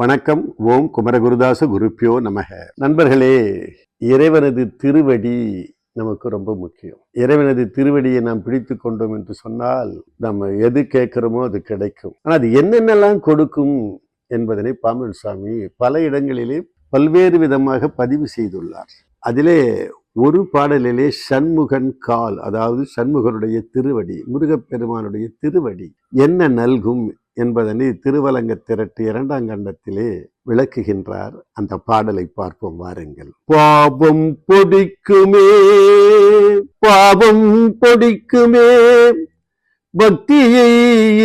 வணக்கம். ஓம் குமரகுருதாச குருப்பியோ நமக. நண்பர்களே இறைவனது திருவடி நமக்கு ரொம்ப முக்கியம். இறைவனது திருவடியை நாம் பிடித்து கொண்டோம் என்று சொன்னால் நம்ம எது கேட்குறோமோ அது கிடைக்கும். ஆனால் அது என்னென்னலாம் கொடுக்கும் என்பதனை பாம்பன் சுவாமி பல இடங்களிலே பல்வேறு விதமாக பதிவு செய்துள்ளார். அதிலே ஒரு பாடலிலே சண்முகன் கால் அதாவது சண்முகனுடைய திருவடி முருகப்பெருமானுடைய திருவடி என்ன நல்கும் என்பதனை திருவலங்க திரட்டு இரண்டாம் கண்டத்திலே விளக்குகின்றார். அந்த பாடலை பார்ப்போம் வாருங்கள். பாபம் பொடிக்குமே பாவம் பொடிக்குமே பக்தியை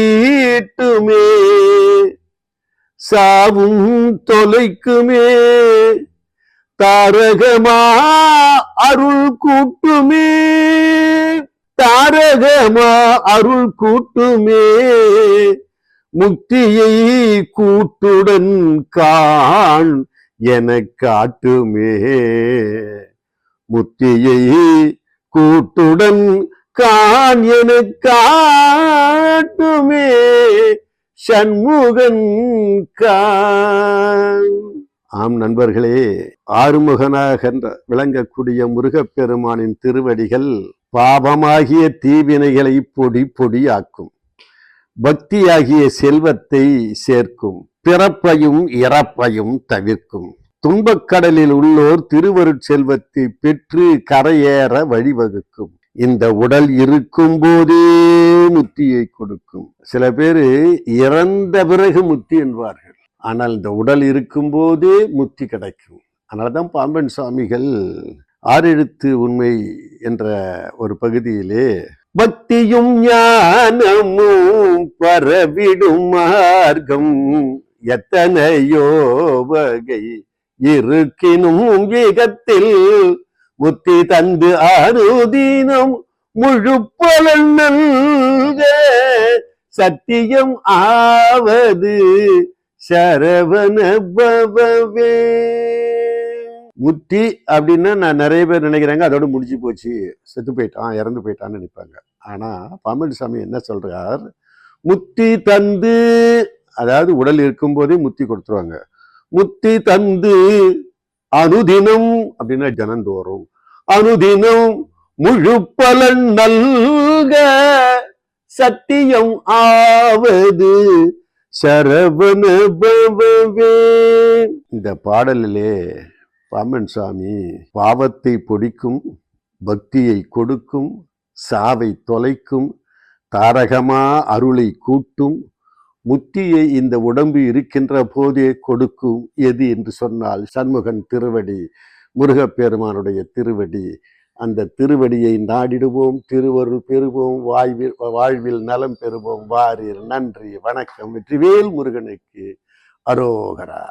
ஈட்டுமே சாவும் தொலைக்குமே தாரகமா அருள் கூட்டுமே தாரகமா அருள் கூட்டுமே முக்தியை கூட்டுடன் காண் என காட்டுமே. முத்தியை கூட்டுடன் காண் என காட்டுமே. சண்முகன் கான் ஆம் நண்பர்களே ஆறுமுகனாக விளங்கக்கூடிய முருகப்பெருமானின் திருவடிகள் பாபமாகிய தீவினைகளை பொடி பொடியாக்கும். பக்தியாகிய செல்வத்தை சேர்க்கும். பிறப்பையும் இறப்பையும் தவிர்க்கும். துன்பக்கடலில் உள்ளோர் திருவருட் செல்வத்தை பெற்று கரையேற வழிவகுக்கும். இந்த உடல் இருக்கும் போதே முத்தியை கொடுக்கும். சில பேரு இறந்த பிறகு முத்தி என்பார்கள். ஆனால் இந்த உடல் இருக்கும் போதே முத்தி கிடைக்கும். அதனாலதான் பாம்பன் சுவாமிகள் ஆறெழுத்து உண்மை என்ற ஒரு பகுதியிலே பக்தியும் ஞானமும் பரவிடும் மார்க்கம். எத்தனையோ வகை இருக்கினும் வேகத்தில் முத்தி தந்து அருதீனம் முழு பலன் நல்க. சத்தியம் ஆவது சரவண பவவே. முத்தி அப்படின்னா நான் நிறைய பேர் நினைக்கிறாங்க. அதோட முடிஞ்சு போச்சு. செத்து போயிட்டான் இறந்து போயிட்டான்னு நினைப்பாங்க. ஆனால் பாம்பன் சாமி என்ன சொல்றார்? முத்தி தந்து அதாவது உடல் இருக்கும்போதே முத்தி கொடுத்துருவாங்க. முத்தி தந்து அனுதினம் அப்படின்னா ஜனந்தோறும் அனுதினம் முழு பலன் நல்க சத்தியம் ஆவது சரவண இந்த பாடலிலே பாமன் சாமி பாவத்தை பொடிக்கும் பக்தியை கொடுக்கும் சாவை தொலைக்கும் தாரகமா அருளை கூட்டும் முத்தியை இந்த உடம்பு இருக்கின்ற போதே கொடுக்கும் எது என்று சொன்னால் சண்முகன் திருவடி முருகப்பெருமானுடைய திருவடி. அந்த திருவடியை நாடிடுவோம் திருவருள் பெறுவோம் வாழ்வில் வாழ்வில் நலம் பெறுவோம். வாரீர் நன்றி வணக்கம். வெற்றிவேல் முருகனுக்கு அரோகரா.